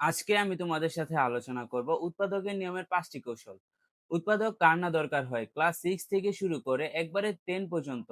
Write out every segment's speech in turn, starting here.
আজকে আমি তোমাদের সাথে আলোচনা করব উৎপাদকের নিয়মের পাঁচটি কৌশল। উৎপাদক কার না দরকার হয়? ক্লাস সিক্স থেকে শুরু করে একবারে টেন পর্যন্ত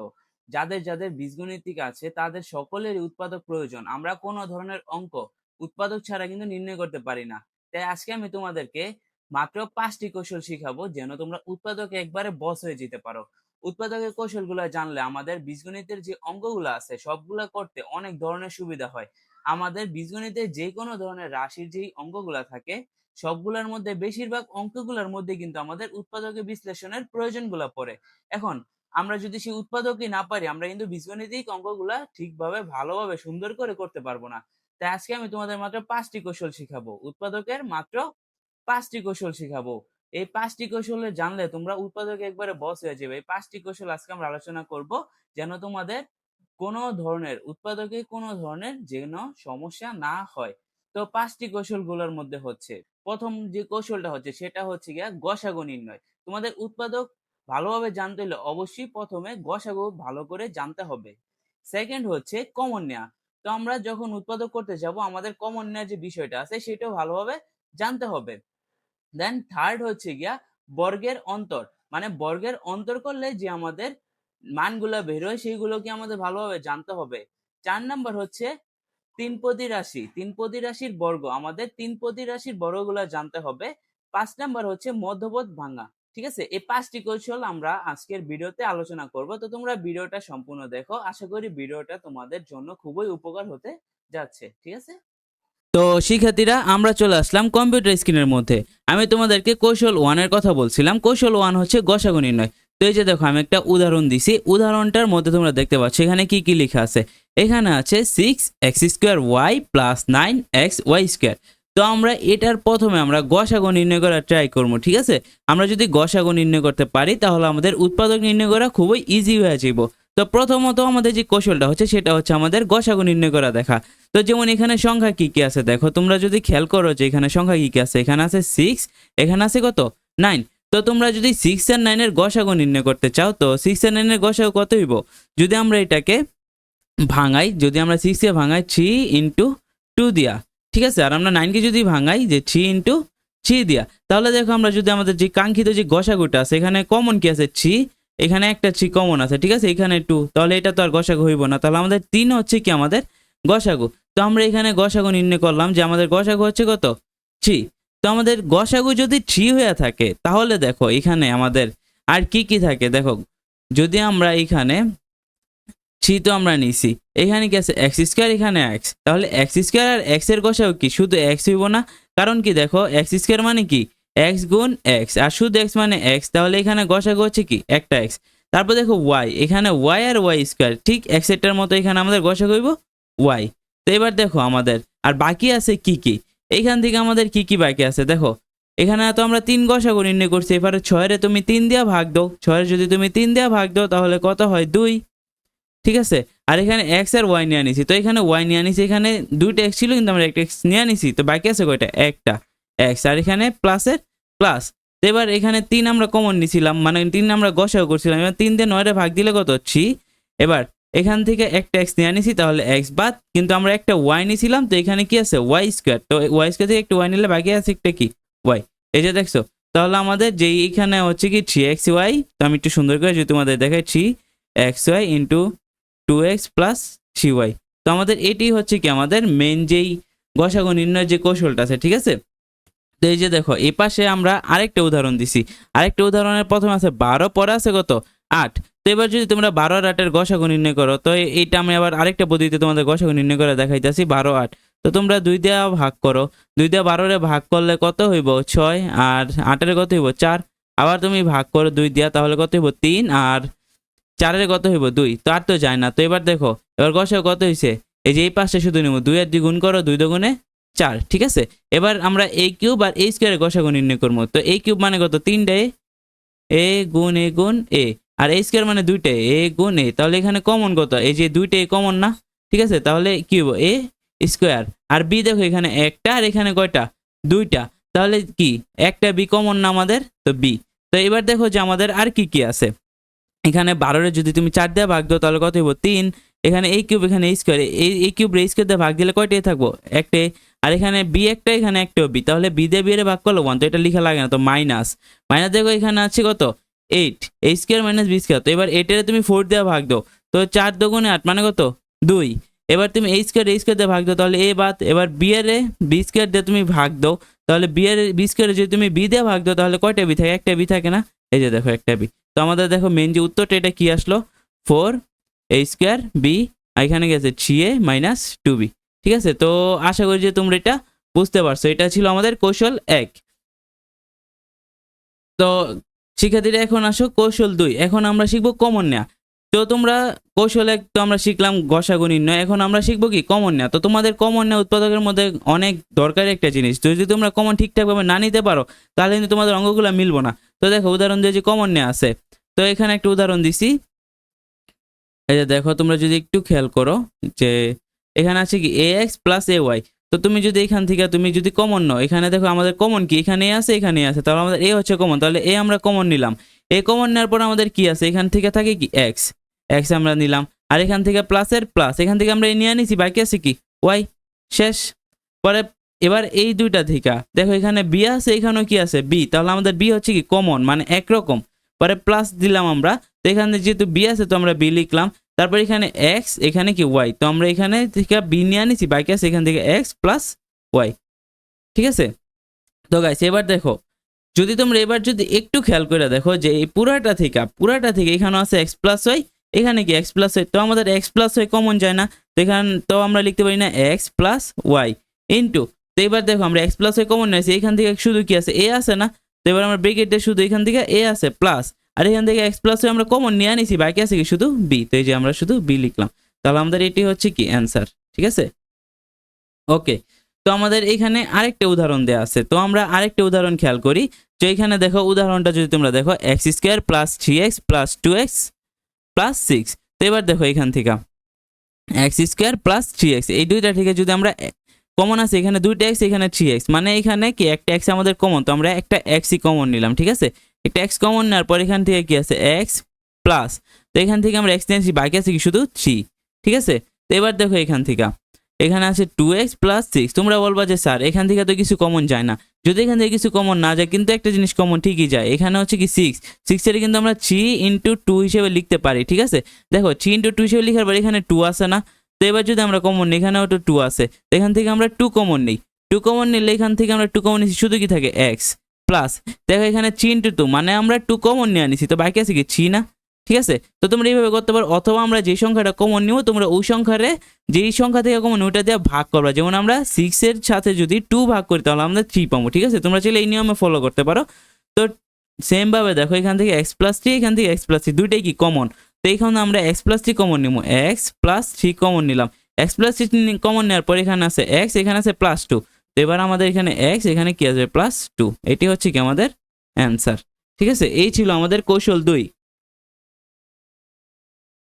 যাদের যাদের বীজগণিতিক আছে তাদের সকলেরই উৎপাদক প্রয়োজন। আমরা কোনো ধরনের অঙ্ক উৎপাদক ছাড়া কিন্তু নির্ণয় করতে পারি না। তাই আজকে আমি তোমাদেরকে মাত্র পাঁচটি কৌশল শিখাবো যেন তোমরা উৎপাদকে একবারে বস হয়ে যেতে পারো। উৎপাদকের কৌশলগুলো জানলে আমাদের বীজগণিতের যে অঙ্কগুলো আছে সবগুলা করতে অনেক ধরনের সুবিধা হয়। আমাদের বীজগণিতে যে কোনো ধরনের রাশির যেই অঙ্কগুলা থাকে, সবগুলোর মধ্যে বেশিরভাগ অঙ্কগুলোর মধ্যে কিন্তু আমাদের উৎপাদকে বিশ্লেষণের প্রয়োজনগুলো পড়ে। এখন আমরা যদি সেই উৎপাদকই না পারি, আমরা কিন্তু বীজগণিতিক অঙ্কগুলা ঠিকভাবে, ভালোভাবে, সুন্দর করে করতে পারব না। তাই আজকে আমি তোমাদের মাত্র পাঁচটি কৌশল শিখাবো। উৎপাদকের মাত্র পাঁচটি কৌশল শিখাবো। এই পাঁচটি কৌশলে জানলে তোমরা উৎপাদকে একবারে বস হয়ে যাবে। এই পাঁচটি কৌশল আজকে আমরা আলোচনা করব যেন তোমাদের কোনো ধরনের, উৎপাদকে কোনো ধরনের যেন সমস্যা না হয়। তো পাঁচটি কৌশলগুলোর মধ্যে হচ্ছে, প্রথম যে কৌশলটা হচ্ছে সেটা হচ্ছে গিয়া গসাগু নির্ণয়। তোমাদের উৎপাদক ভালোভাবে জানতে হলে অবশ্যই প্রথমে গসাগু ভালো করে জানতে হবে। সেকেন্ড হচ্ছে কমন নেয়া তো আমরা যখন উৎপাদক করতে যাব, আমাদের কমন নেওয়ার যে বিষয়টা আছে সেটাও ভালোভাবে জানতে হবে। দেন থার্ড হচ্ছে গিয়া বর্গের অন্তর। মানে বর্গের অন্তর করলে যে আমাদের মানগুলো বেরোয়, সেইগুলোকে আমাদের ভালোভাবে জানতে হবে। চার নাম্বার হচ্ছে তিনপদী রাশি। তিনপদী রাশির বর্গ, আমাদের তিনপদী রাশির বর্গগুলো জানতে হবে। পাঁচ নাম্বার হচ্ছে মধ্যপদ ভাঙা, ঠিক আছে? এই পাঁচটি কৌশল আমরা আজকের ভিডিওতে আলোচনা করব। তো তোমরা ভিডিওটা সম্পূর্ণ দেখো। আশা করি ভিডিওটা তোমাদের জন্য খুবই উপকার হতে যাচ্ছে, ঠিক আছে? তো শিক্ষার্থীরা, আমরা চলে আসলাম কম্পিউটার স্ক্রিনের মধ্যে। আমি তোমাদেরকে কৌশল ওয়ানের কথা বলছিলাম। কৌশল ওয়ান হচ্ছে গসাগু নির্ণয়। তো এই যে দেখো, আমি একটা উদাহরণ দিছি। উদাহরণটার মধ্যে তোমরা দেখতে পাচ্ছ, এখানে কি কি লেখা আছে? এখানে আছে six x square y plus nine x y square তো আমরা এটার প্রথমে আমরা গসাগু নির্ণয় করার ট্রাই করব, ঠিক আছে? আমরা যদি গসাগু নির্ণয় করতে পারি, তাহলে আমাদের উৎপাদক নির্ণয় করা খুবই ইজি হয়ে যাইব। তো প্রথমত আমাদের যে কৌশলটা হচ্ছে, সেটা হচ্ছে আমাদের গসাগু নির্ণয় করা দেখা। তো যেমন এখানে সংখ্যা কি কি আছে? দেখো, তোমরা যদি খেয়াল করো যে এখানে সংখ্যা কি কি আছে? এখানে আছে সিক্স এখানে আছে কত? নাইন তো তোমরা যদি সিক্স আর নাইনের গসাগু নির্ণয় করতে চাও, তো সিক্স আর নাইনের গসাগু কত হইব? যদি আমরা এটাকে ভাঙাই, যদি আমরা সিক্সে ভাঙাই থ্রি ইন্টু টু দিয়া। ঠিক আছে? আর আমরা নাইনকে যদি ভাঙাই, যে থ্রি ইন্টু থ্রি দিয়া, তাহলে দেখো আমরা যদি আমাদের যে কাঙ্ক্ষিত যে গসাগুটা আছে, এখানে কমন কি আছে? থ্রি এখানে একটা থ্রি কমন আছে। ঠিক আছে? এখানে টু তাহলে এটা তো আর গসাগু হইব না। তাহলে আমাদের তিন হচ্ছে কি আমাদের গসাগু? তো আমরা এখানে গসাগু নির্ণয় করলাম যে আমাদের গসাগু হচ্ছে কত? থ্রি তো আমাদের গসাগু যদি থ্রি হয়ে থাকে, তাহলে দেখো এখানে আমাদের আর কি কি থাকে? দেখো, যদি আমরা এখানে থ্রি তো আমরা নিছি, এখানে কি আছে? এক্স স্কোয়ার এখানে এক্স তাহলে এক্স স্কোয়ার আর এক্সের গসাগু কি? শুধু এক্স হইব না। কারণ কি দেখো এক্স স্কোয়ার মানে কি? এক্স গুণ এক্স আর শুধু এক্স মানে এক্স তাহলে এখানে গসাগু হচ্ছে কি? একটা এক্স তারপর দেখো ওয়াই এখানে ওয়াই আর ওয়াই স্কোয়ার ঠিক এক্স এরটার মতো এখানে আমাদের গসাগু হইব ওয়াই তো এবার দেখো আমাদের, আর বাকি আছে কি কি? এইখান থেকে আমাদের কি কি বাকি আছে? দেখো, এখানে তো আমরা তিন গসাগু নির্ণয় করছি। এবারে ছয়ের তুমি তিন দিয়া ভাগ দাও। ছয়ের যদি তুমি তিন দিয়া ভাগ দাও, তাহলে কত হয়? দুই। ঠিক আছে? আর এখানে এক্স আর ওয়াই নিয়ে আনিছি। তো এখানে ওয়াই নিয়ে আনিছি, এখানে দুইটা এক্স ছিল, কিন্তু আমরা একটা এক্স নিয়ে আনিছি। তো বাকি আছে কয়টা? একটা। এক্স আর এখানে প্লাসের প্লাস এবার এখানে তিন আমরা কমন নিছিলাম মানে তিন আমরা গসাগু করছিলাম। এবার তিন দিয়ে নয়টা ভাগ দিলে কত? থ্রি এবার এখান থেকে একটা এক্স নিয়ে আনিছি তাহলে এক্স বাদ, কিন্তু আমরা একটা ওয়াই নিয়েছিলাম, তো এখানে কি আছে? ওয়াই স্কোয়ার তো ওয়াই স্কোয়ার থেকে একটা ওয়াই নিলে বাকি আছে একটা কি? ওয়াই এই যে দেখছ, তাহলে আমাদের যে এখানে হচ্ছে কি থ্রি এক্স ওয়াই তো আমি একটু সুন্দর করে যদি তোমাদের দেখাই three x y into two x plus three y তো আমাদের এটি হচ্ছে কি আমাদের মেন যেই গসাগু নির্ণয়ের যে কৌশলটা আছে, ঠিক আছে? তো এই যে দেখো এই পাশে আমরা আরেকটা উদাহরণ দিছি। আরেকটা উদাহরণের প্রথমে আছে, বারো পরে আছে কত? আট। তো এবার যদি তোমরা বারো আর আটের গসাগু নির্ণয় করো, তো এইটা আমি আবার আরেকটা পদ্ধতিতে তোমাদের গসাগু নির্ণয় করে দেখাইতেছি, বারো, আট। তো তোমরা দুই দেওয়া ভাগ করো। দুই দেওয়া বারোরে ভাগ করলে কত হইব? ছয়। আর আটের কত হইব? চার। আবার তুমি ভাগ করো দুই দিয়া তাহলে কত হইব? তিন। আর চারের কত হইব? দুই। তো আর তো যায় না। তো এবার দেখো, এবার গসাগু কত হইছে? এই যে এই পাশে শুধু নিব। দুই আর দুই গুণ করো, দুই দুগুণে চার। ঠিক আছে? এবার আমরা এই কিউব আর এই স্কোয়ারের গসাগু নির্ণয় করব। তো এই কিউব মানে কত? তিনটা এ গুণ এ গুণ, এ। আর এই স্কোয়ার মানে দুইটা এ গুণ এ তাহলে এখানে কমন কত? এই যে দুইটা এ কমন না? ঠিক আছে? তাহলে কি হব এ স্কোয়ার আর বি দেখো এখানে একটা, আর এখানে কয়টা? দুইটা। তাহলে কি? একটা বি কমন না আমাদের? তো বি তো এবার দেখো যে আমাদের আর কি কি আছে? এখানে বারোরে যদি তুমি চার দিয়ে ভাগ দাও, তাহলে কত হইব? তিন। এখানে এই কিউব এখানে এই স্কোয়ার এই এই কিউব এই স্কোয়ার দিয়ে ভাগ দিলে কয়টা এ থাকব? একটা এ। আর এখানে বি একটা, এখানে একটা বি তাহলে বি দিয়ে বি এর ভাগ করল ওয়ান তো এটা লিখা লাগে না, তো মাইনাস মাইনাস দেখো এখানে আছে কত? এইট এই স্কোয়ার মাইনাস বি স্কোয়ার তো এবার এটারে তুমি ফোর দিয়ে ভাগ দাও। তো চার দোগুণে আট মানে কত? দুই। এবার তুমি এই স্কোয়ার এই স্কোয়ার দিয়ে ভাগ দাও, তাহলে এ বাদ। এবার বি এর বি স্কোয়ার দিয়ে তুমি ভাগ দাও। তাহলে বি এর বি স্কোয়ারে যদি তুমি বি দিয়ে ভাগ দাও, তাহলে কয়টা বি থাকে? একটা বি থাকে না? এই যে দেখো একটা বি তো আমাদের দেখো মেন যে উত্তরটা, এটা কি আসলো? ফোর এ স্কোয়ার বি এখানে গেছে three a minus two b ঠিক আছে? তো আশা করি যে তোমরা এটা বুঝতে পারছ। এটা ছিল আমাদের কৌশল এক। তো শিক্ষার্থীরা, এখন আসো কৌশল দুই। এখন আমরা শিখব কমন নেয়া। তো তোমরা কৌশল এক তো আমরা শিখলাম গসাগু নির্ণয়। এখন আমরা শিখব কি? কমন নেয়া। তো তোমাদের কমন নেয়া উৎপাদকের মধ্যে অনেক দরকারি একটা জিনিস। তো যদি তোমরা কমন ঠিকঠাকভাবে না নিতে পারো, তাহলে কিন্তু তোমাদের অঙ্কগুলো মিলবো না। তো দেখো, উদাহরণ দিয়ে যে কমন নেয়া আছে। তো এখানে একটা উদাহরণ দিছি। এই যে দেখো, তোমরা যদি একটু খেয়াল করো যে এখানে আছে কি? A x plus a y তো তুমি যদি এখান থেকে, তুমি যদি কমন নাও, এখানে দেখো আমাদের কমন কি? এখানে আছে এখানে আছে। তাহলে আমাদের এ হচ্ছে কমন তাহলে এ আমরা কমন নিলাম। এ কমন নেওয়ার পর আমাদের কি আছে? এখান থেকে থাকে কি? এক্স এক্স আমরা নিলাম। আর এখান থেকে প্লাসের প্লাস এখান থেকে আমরা এ নিয়ে নিছি। বাকি আছে কি? ওয়াই শেষ। পরে এবার এই দুইটা থেকে, দেখো এখানে বি আছে, এখানেও কি আছে? বি তাহলে আমাদের বি হচ্ছে কি? কমন মানে একরকম। পরে প্লাস দিলাম আমরা। তো এখানে যেহেতু বি আছে, তো আমরা বি লিখলাম। তারপর এখানে এক্স এখানে কি ওয়াই তো আমরা এখানে থেকে বি নিয়ে আনিছি, বাকি আছে এখান থেকে এক্স প্লাস ওয়াই ঠিক আছে? তো গাইছে এবার দেখো, যদি তোমরা এবার যদি একটু খেয়াল করে দেখো যে এই পুরাটা থেকে পুরাটা থেকে এখানে আছে এক্স প্লাস ওয়াই এখানে কি এক্স প্লাস ওয়াই তো আমাদের এক্স প্লাস ওয়াই কমন যায় না, তো এখানে, তো আমরা লিখতে পারি না এক্স প্লাস ওয়াই ইন্টু তো এবার দেখো আমরা এক্স প্লাস ওয়াই কমন নিয়েছি, এখান থেকে শুধু কি আছে? এ আছে না, তো এবার আমরা ব্রেকেটে শুধু এখান থেকে এ আছে প্লাস আর এখান থেকে এক্স প্লাস আমরা কমন নিয়ে আনিছি, বাকি আছে কি? শুধু বি তো এই যে আমরা শুধু বি লিখলাম। তাহলে আমাদের এটি হচ্ছে কি? অ্যান্সার ঠিক আছে? ওকে তো আমাদের এখানে আরেকটা উদাহরণ দেওয়া আছে। তো আমরা আরেকটা উদাহরণ খেয়াল করি তো এখানে দেখো উদাহরণটা যদি তোমরা দেখো x square plus three x plus two x plus six তো এবার দেখো এখান থেকে। X square plus three x এই দুইটা থেকে যদি আমরা কমন আছে, এখানে দুইটা এক্স এখানে থ্রি এক্স মানে এখানে কি? একটা এক্স আমাদের কমন তো আমরা একটা এক্সই কমন নিলাম, ঠিক আছে? একটা এক্স কমন নেওয়ার পর এখান থেকে কি আছে? এক্স প্লাস তো এখান থেকে আমরা এক্স নিয়েছি বাকি আছে কি? শুধু থ্রি ঠিক আছে? তো এবার দেখো এখান থেকে। এখানে আছে টু এক্স প্লাস সিক্স তোমরা বলবা যে, স্যার, এখান থেকে তো কিছু কমন যায় না। যদি এখান থেকে কিছু কমন না যায়, কিন্তু একটা জিনিস কমন ঠিকই যায়। এখানে হচ্ছে কি সিক্স সিক্সের কিন্তু আমরা থ্রি ইন্টু টু হিসেবে লিখতে পারি, ঠিক আছে? দেখো থ্রি ইন্টু টু হিসেবে লিখার পর এখানে টু আসে না। তো এবার যদি আমরা কমন নিই, এখানেও তো টু তো এখান থেকে আমরা টু কমন নিই। টু কমন নিলে এখান থেকে আমরা টু কমন নিচ্ছি। শুধু কি থাকে? এক্স প্লাস দেখো এখানে চিন টু টু মানে আমরা টু কমন নিয়ে আনিছি। তো বাকি আছে কি? থ্রি না? ঠিক আছে? তো তোমরা এইভাবে করতে পারো, অথবা আমরা যে সংখ্যাটা কমন নিব, তোমরা ওই সংখ্যারে যেই সংখ্যা থেকে কমন ওইটা দিয়ে ভাগ করবা। যেমন আমরা সিক্সের সাথে যদি টু ভাগ করি, তাহলে আমরা থ্রি পাবো, ঠিক আছে? তোমরা চাইলে এই নিয়মে ফলো করতে পারো। তো সেম ভাবে দেখো, এখান থেকে এক্স প্লাস থ্রি এখান থেকে এক্স প্লাস থ্রি দুইটাই কি কমন তো এইখানে আমরা এক্স প্লাস থ্রি কমন নিব। এক্স প্লাস থ্রি কমন নিলাম। এক্স প্লাস থ্রি কমন নেওয়ার পর এখানে আছে এক্স এখানে আছে প্লাস টু এবার আমাদের এখানে এক্স এখানে কি আছে? প্লাস টু এটি হচ্ছে কি আমাদের অ্যান্সার ঠিক আছে? এই ছিল আমাদের কৌশল দুই।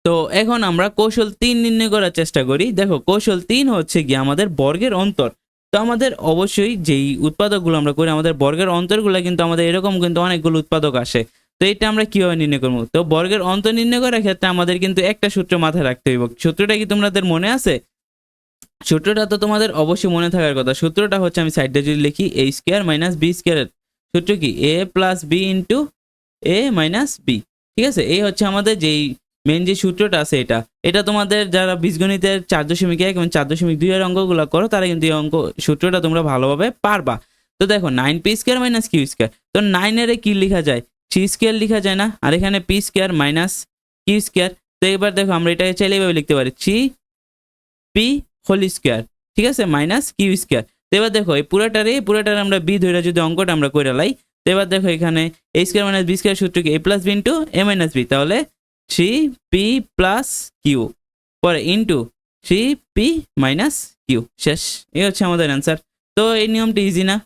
তো এখন আমরা কৌশল তিন নির্ণয় করার চেষ্টা করি। দেখো, কৌশল তিন হচ্ছে গিয়ে আমাদের বর্গের অন্তর। তো আমাদের অবশ্যই যেই উৎপাদকগুলো আমরা করি, আমাদের বর্গের অন্তরগুলো কিন্তু আমাদের এরকম কিন্তু অনেকগুলো উৎপাদক আসে। তো এটা আমরা কীভাবে নির্ণয় করব? তো বর্গের অন্তর নির্ণয় করার ক্ষেত্রে আমাদের কিন্তু একটা সূত্র মাথায় রাখতে হইব। সূত্রটা কি তোমাদের মনে আছে? সূত্রটা তো তোমাদের অবশ্যই মনে থাকার কথা। সূত্রটা হচ্ছে আমি সাইডটা যদি লিখি এ স্কোয়ার মাইনাস বি স্কোয়ারের সূত্র কি? A plus b into a minus b ঠিক আছে? এই হচ্ছে আমাদের যেই মেন যে সূত্রটা আছে এটা। এটা তোমাদের যারা বীজগণিতের চার দশমিক এক এবং চার দশমিক দুই এর অঙ্কগুলো করো, তারা কিন্তু এই অঙ্ক সূত্রটা তোমরা ভালোভাবে পারবা। তো দেখো nine p square minus q square তো নাইনের কি লেখা যায়? থ্রি স্কোয়ার লেখা যায় না। আর এখানে p square minus q square তো এবার দেখো, আমরা এটাকে চাইলে এভাবে লিখতে পারি। থ্রি পি হোল স্কোয়ার, ঠিক আছে? Minus q square. তো এবার দেখো, এই পুরাটারে পুরাটারে আমরা বি ধরে যদি অঙ্কটা আমরা করে লাই, তো এবার দেখো এখানে a square minus b square সূত্র কি a plus b into a minus b তাহলে থ্রি পি প্লাস কিউ পরে into three p minus q শেষ। এই হচ্ছে আমাদের অ্যান্সার তো এই নিয়মটি ইজি না?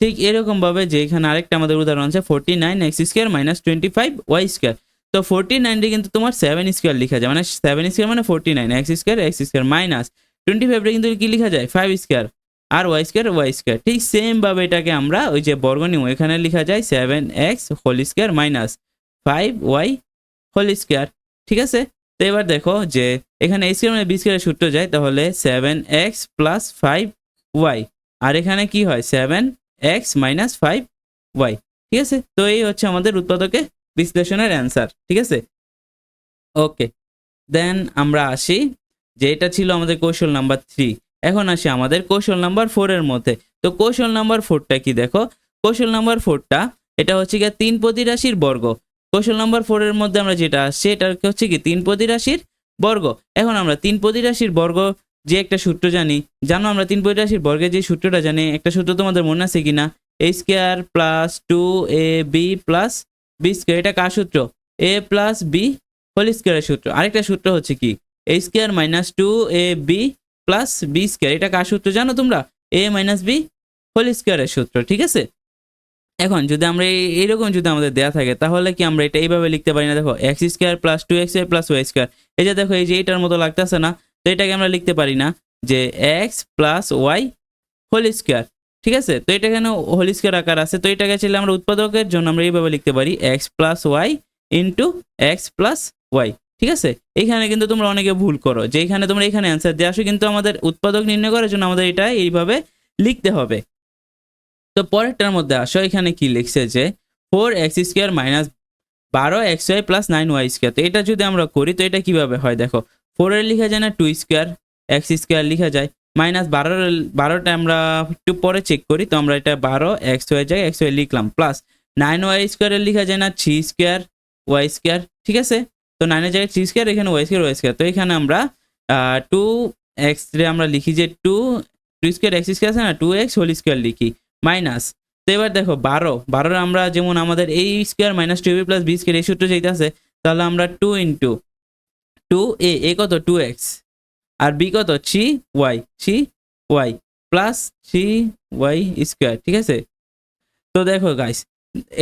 ঠিক এরকমভাবে যে এখানে আরেকটা আমাদের উদাহরণ আছে forty nine x square minus twenty five y square. তো ফোরটি নাইনটি কিন্তু তোমার সেভেন স্কোয়ার লিখা যায় মানে সেভেন স্কোয়ার মানে forty nine x square x square minus twenty ফাইভটা কিন্তু কি লেখা যায়? ফাইভ স্কোয়ার আর ওয়াই স্কোয়ার ওয়াই স্কোয়ার ঠিক সেমভাবে এটাকে আমরা ওই যে বর্গ নিব এখানে লেখা যায় seven x whole square minus five y whole square ঠিক আছে? তো এবার দেখো যে এখানে এ স্কোয়ার মানে বি স্কোয়ারের সূত্র যায়, তাহলে seven x plus five y আর এখানে কি হয়? Seven x minus five y ঠিক আছে? তো এই হচ্ছে আমাদের উৎপাদকে বিশ্লেষণের অ্যান্সার ঠিক আছে? ওকে দেন আমরা আসি যে এটা ছিল আমাদের কৌশল নাম্বার থ্রি এখন আসি আমাদের কৌশল নাম্বার ফোরের মধ্যে। তো কৌশল নাম্বার ফোরটা কি দেখো? কৌশল নাম্বার ফোরটা এটা হচ্ছে গিয়ে তিন প্রতি রাশির বর্গ। কৌশল নাম্বার ফোরের মধ্যে আমরা যেটা আসছে, এটা হচ্ছে কি তিন প্রতি রাশির বর্গ। এখন আমরা তিন প্রতি রাশির বর্গ যে একটা সূত্র জানি, জানো আমরা তিন প্রতি রাশির বর্গের যে সূত্রটা জানি, একটা সূত্র তোমাদের মনে আছে কিনা? A square plus two a b plus b square এটা কার সূত্র? এ প্লাস বি হোল স্কোয়ারের সূত্র। আরেকটা সূত্র হচ্ছে কি? A square minus two a b plus b square এটা কার সূত্র জানো তোমরা? এ মাইনাস বি হোল স্কোয়ারের সূত্র, ঠিক আছে? এখন যদি আমরা এই- এইরকম যদি আমাদের দেয়া থাকে, তাহলে কি আমরা এটা এইভাবে লিখতে পারি না? দেখো x square plus two x plus y square এই যে দেখো, এই যে এইটার মতো লাগতেছে না, তো এটাকে আমরা লিখতে পারি না যে x plus y whole square ঠিক আছে? তো এটা কেন হোল স্কোয়ার আকার আছে? তো এটাকে চাইলে আমরা উৎপাদকের জন্য আমরা এইভাবে লিখতে পারি x plus y into x plus y ঠিক আছে? এখানে কিন্তু তোমরা অনেকে ভুল করো। যে এখানে তোমরা এখানে অ্যান্সার দিয়ে আসো, কিন্তু আমাদের উৎপাদক নির্ণয় করার জন্য আমাদের এটা এইভাবে লিখতে হবে। তো পরেরটার মধ্যে আসো, এখানে কি লিখছে যে ফোর এক্স স্কোয়ার মাইনাস বারো x y plus nine y square তো এটা যদি আমরা করি, তো এটা কীভাবে হয় দেখো? ফোরের লিখা যায় না টু স্কোয়ার এক্স স্কোয়ার লিখা যায়। মাইনাস বারোর, বারোটা আমরা একটু পরে চেক করি, তো আমরা এটা বারো এক্স ওয়াই যায় এক্স ওয়াই লিখলাম। প্লাস নাইন ওয়াই স্কোয়ারের লিখা যায় না থ্রি স্কোয়ার ওয়াই স্কোয়ার ঠিক আছে? তো নাইনের জায়গায় থ্রি স্কোয়ার এখানে ওয়াই স্কোয়ার ওয়াই স্কোয়ার তো এখানে আমরা টু এক্স আমরা লিখি যে two two square x square আছে না? টু এক্স হোল স্কোয়ার লিখি মাইনাস তো এবার দেখো, বারো। বারোর আমরা যেমন আমাদের এই square minus two b plus b square এই সূত্র আছে তাহলে আমরা two into two a a কত? টু এক্স আর বি কত? Three y three y plus three y square ঠিক আছে? তো দেখো গাইস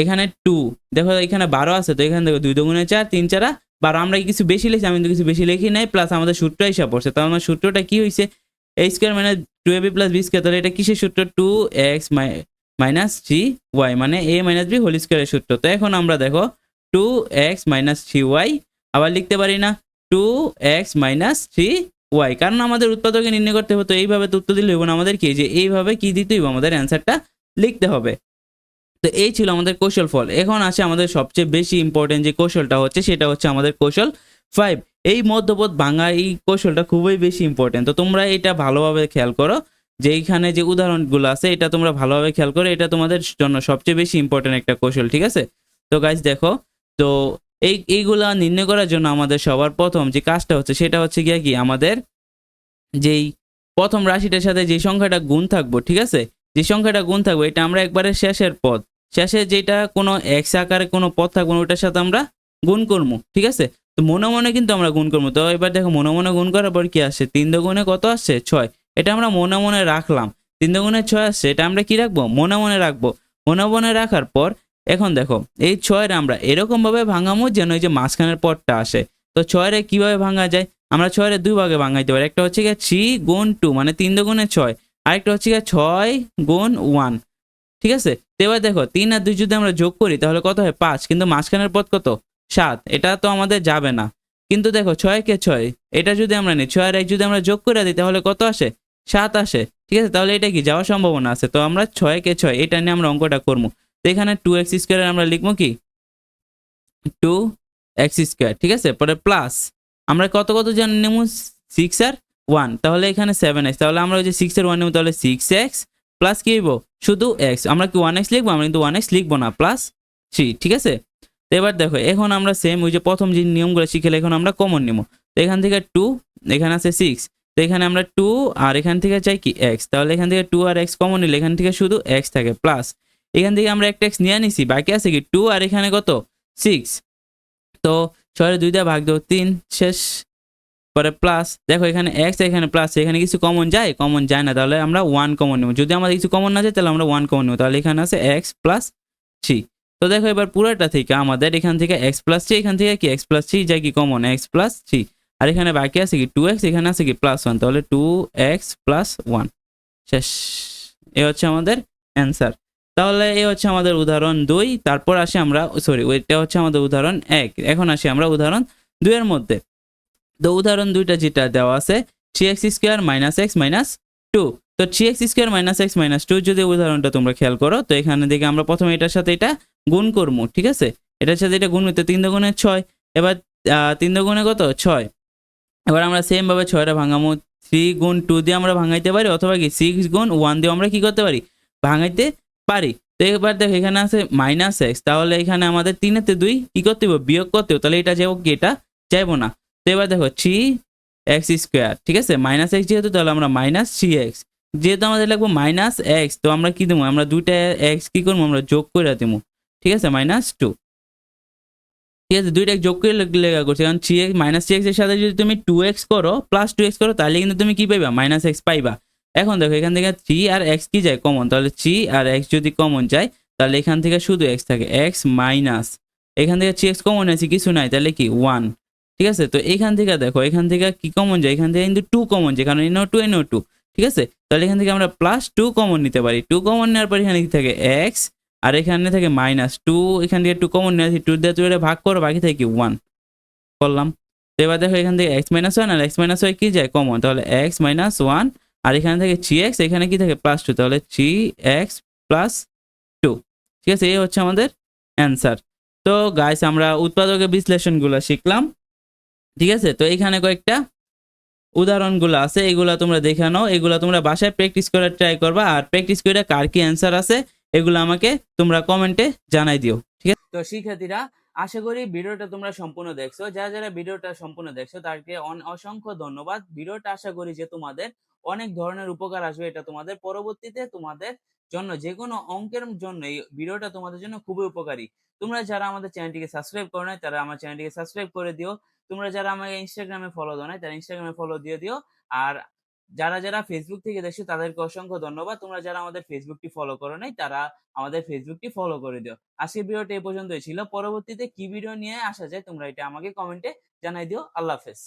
এখানে টু দেখো এখানে বারো আছে, তো এখানে দেখো দুই দুগুণে চার, তিন চারা বারো আমরা কিছু বেশি লিখছি? আমি কিন্তু কিছু বেশি লিখি নাই প্লাস আমাদের সূত্র হিসাব পড়ছে তাহলে আমার সূত্রটা কি হয়েছে এ স্কোয়ার মানে two a b plus b square তাহলে এটা কিসের সূত্র? Two x minus three y মানে এ মাইনাস বি হোল স্কোয়ারের সূত্র। তো এখন আমরা দেখো two x minus three y আবার লিখতে পারি না two x minus three y কারণ আমাদের উৎপাদকে নির্ণয় করতে হবে, তো এইভাবে তো উত্তর দিলে হবে না আমাদের কি যে এইভাবে কি দিতে হবে আমাদের অ্যান্সারটা লিখতে হবে। তো এই ছিল আমাদের কৌশল ফল। এখন আছে আমাদের সবচেয়ে বেশি ইম্পর্টেন্ট যে কৌশলটা হচ্ছে, সেটা হচ্ছে আমাদের কৌশল ফাইভ এই মধ্যপথ ভাঙা এই কৌশলটা খুবই বেশি ইম্পর্টেন্ট তো তোমরা এটা ভালোভাবে খেয়াল করো, যে এইখানে যে উদাহরণগুলো আছে, এটা তোমরা ভালোভাবে খেয়াল করো, এটা তোমাদের জন্য সবচেয়ে বেশি ইম্পর্টেন্ট একটা কৌশল, ঠিক আছে? তো গাইজ দেখো, তো এই, এইগুলা নির্ণয় করার জন্য আমাদের সবার প্রথম যে কাজটা হচ্ছে, সেটা হচ্ছে গিয়ে কি? আমাদের যেই প্রথম রাশিটার সাথে যে সংখ্যাটা গুণ থাকব, ঠিক আছে? যে সংখ্যাটা গুণ থাকবে এটা আমরা একবারে শেষের পদ। শেষে যেটা কোনো এক্স আকারে কোনো পদ থাকবে না, ওটার সাথে আমরা গুণ করব ঠিক আছে? তো মনে মনে কিন্তু আমরা গুণ করব। তো এবার দেখো মনে মনে গুণ করার পর কি আসছে? তিন দুগুণে কত আসছে? ছয়। এটা আমরা মনে মনে রাখলাম। তিন দুগুণে ছয় আসছে এটা আমরা কি রাখব? মনে মনে রাখব। মনে মনে রাখার পর এখন দেখো এই ছয়ের আমরা এরকমভাবে ভাঙামো যেন এই যে মাঝখানের পদটা আসে। তো ছয়ের কীভাবে ভাঙা যায়? আমরা ছয়ের দুই ভাগে ভাঙাইতে পারি। একটা হচ্ছে গিয়ে থ্রি গুণ টু মানে তিন দুগুণে ছয়। আরেকটা হচ্ছে গিয়ে ছয় গুণ ওয়ান ঠিক আছে? তো এবার দেখো, তিন আর দুই যদি আমরা যোগ করি, তাহলে কত হয়? পাঁচ। কিন্তু মাঝখানের পথ কত? সাত। এটা তো আমাদের যাবে না। কিন্তু দেখো, ছয় কে ছয়? এটা যদি আমরা নিই ছয় আর এক যদি আমরা যোগ করে দিই, তাহলে কত আসে? সাত আসে। ঠিক আছে? তাহলে এটা কি? যাওয়ার সম্ভাবনা আছে। তো আমরা ছয় কে ছয়, এটা নিয়ে আমরা অঙ্কটা করব। তো এখানে টু এক্স স্কোয়ার আমরা লিখব কি? টু এক্স স্কোয়ার ঠিক আছে? পরে প্লাস আমরা কত কত জানি নেব? সিক্স আর ওয়ান তাহলে এখানে সেভেন এক্স তাহলে আমরা ওই যে সিক্সের ওয়ান নেব, তাহলে সিক্স এক্স প্লাস কি হইব? শুধু এক্স আমরা কি ওয়ান এক্স লিখব? আমরা কিন্তু ওয়ান এক্স লিখব না প্লাস থ্রি ঠিক আছে? তো এবার দেখো, এখন আমরা সেম ওই যে প্রথম যে নিয়মগুলো শিখেলে এখন আমরা কমন নেব। তো এখান থেকে টু এখানে আছে সিক্স তো এখানে আমরা টু আর এখান থেকে চাই কি এক্স তাহলে এখান থেকে টু আর এক্স কমন নিলে, এখান থেকে শুধু এক্স থাকে প্লাস এখান থেকে আমরা একটা এক্স নিয়ে নিছি, বাকি আছে কি টু আর এখানে কত? সিক্স তো ছয়ের দুইটা ভাগ দেবো, তিন, শেষ পরে প্লাস দেখো এখানে এক্স এখানে প্লাস এখানে কিছু কমন যায়? কমন যায় না, তাহলে আমরা ওয়ান কমন নেব। যদি আমাদের কিছু কমন না যায়, তাহলে আমরা ওয়ান কমন নেব। তাহলে এখানে আছে এক্স প্লাস থ্রি তো দেখো এবার পুরোটা থেকে আমাদের এখান থেকে এক্স প্লাস থ্রি এখান থেকে কি এক্স প্লাস থ্রি যায় কি কমন এক্স প্লাস থ্রি আর এখানে বাকি আছে কি টু এক্স এখানে আছে কি প্লাস ওয়ান তাহলে টু এক্স প্লাস ওয়ান শেষ। এ হচ্ছে আমাদের অ্যান্সার তাহলে এ হচ্ছে আমাদের উদাহরণ দুই। তারপর আসি আমরা সরি ওইটা হচ্ছে আমাদের উদাহরণ এক। এখন আসি আমরা উদাহরণ দুইয়ের মধ্যে। তো উদাহরণ দুইটা যেটা দেওয়া আছে three x square minus x minus two তো three x square minus x minus two যদি উদাহরণটা তোমরা খেয়াল করো, তো এখানে দেখে আমরা প্রথমে এটার সাথে এটা গুণ করব, ঠিক আছে? এটার সাথে এটা গুণ হইতে তিন দুগুণে ছয়, এবার তিন দুগুণে কত? ছয়। এবার আমরা সেম ভাবে ছয়টা ভাঙামো থ্রি গুণ টু দিয়ে আমরা ভাঙাইতে পারি, অথবা কি সিক্স গুণ ওয়ান দিয়ে আমরা কি করতে পারি? ভাঙাইতে পারি। তো এবার দেখো এখানে আছে মাইনাস এক্স তাহলে এখানে আমাদের তিনেতে দুই কি করতে হবে বিয়োগ করতে হবে তাহলে এটা যাব কি, এটা যাইবো না। তো এবার দেখো থ্রি এক্স স্কোয়ার, ঠিক আছে? মাইনাস এক্স যেহেতু, তাহলে আমরা মাইনাস থ্রি এক্স। যেহেতু আমাদের লাগবো মাইনাস এক্স, তো আমরা কি দেবো? আমরা দুইটা এক্স কি করব? আমরা যোগ করে দেবো, ঠিক আছে? Minus two. ঠিক আছে? দুইটা যোগ করে লেখা করছি। কারণ থ্রি এক্স, মাইনাস থ্রি এক্সের সাথে যদি তুমি টু এক্স করো, প্লাস টু এক্স করো, তাহলে কিন্তু তুমি কি পাইবা? মাইনাস এক্স পাইবা। এখন দেখো, এখান থেকে থ্রি আর এক্স কি যায়? কমন। তাহলে থ্রি আর এক্স যদি কমন যায়, তাহলে এখান থেকে শুধু এক্স থাকে। X minus. এখান থেকে থ্রি এক্স কমন আছে কিছু নাই। তাহলে কি? ওয়ান। ঠিক আছে? তো এখান থেকে দেখো এখান থেকে কি কমন যায়? এখান থেকে কিন্তু টু কমন যায়, কারণ এনও টু এনও টু ঠিক আছে? তাহলে এখান থেকে আমরা প্লাস টু কমন নিতে পারি। টু কমন নেওয়ার পর এখানে কি থাকে? এক্স আর এখানে থাকে মাইনাস টু এখান থেকে টু কমন নিয়ে টু দিয়ে এটা ভাগ করো, বাকি থাকে ওয়ান করলাম। তো এবার দেখো এখান থেকে এক্স মাইনাস ওয়ান আর এক্স মাইনাস ওয়াই কি যায়? কমন তাহলে এক্স মাইনাস ওয়ান আর এখানে থেকে থ্রি এক্স এখানে কি থাকে? প্লাস টু তাহলে থ্রি এক্স প্লাস টু ঠিক আছে? এই হচ্ছে আমাদের অ্যান্সার তো গাইস আমরা উৎপাদকের বিশ্লেষণগুলো শিখলাম। ঠিক আছে? তো এখানে কয়েকটা উদাহরণগুলো আছে, এগুলা তোমরা দেখে নাও। এগুলা তোমরা বাসায় প্র্যাকটিস করার ট্রাই করবা। আর প্র্যাকটিস করে কার কি অ্যান্সার আছে, এগুলো আমাকে তোমরা কমেন্টে জানাই দিও। ঠিক আছে? তো শিক্ষার্থীরা, আশা করি ভিডিওটা তোমরা সম্পূর্ণ দেখছ। যারা যারা ভিডিওটা সম্পূর্ণ দেখছ, তাদেরকে অন- অসংখ্য ধন্যবাদ। ভিডিওটা আশা করি যে তোমাদের অনেক ধরনের উপকার আসবে, এটা তোমাদের পরবর্তীতে তোমাদের জন্য। যে কোনো অঙ্কের জন্য এই ভিডিওটা তোমাদের জন্য খুবই উপকারী। তোমরা যারা আমাদের চ্যানেলটিকে সাবস্ক্রাইব করো নাই, তারা আমার চ্যানেলটিকে সাবস্ক্রাইব করে দিও। তোমরা যারা আমাকে ইনস্টাগ্রামে ফলো দাও নাই, তারা ইনস্টাগ্রামে ফলো দিয়ে দিও। আর যারা যারা ফেসবুক থেকে দেখছ, তাদেরকে অসংখ্য ধন্যবাদ। তোমরা যারা আমাদের ফেসবুকটি ফলো করো নাই, তারা আমাদের ফেসবুকটি ফলো করে দিও। আজকের ভিডিওটি এ পর্যন্তই ছিল। পরবর্তীতে কি ভিডিও নিয়ে আসা যায়, তোমরা এটা আমাকে কমেন্টে জানাই দিও। আল্লাহ হাফেজ।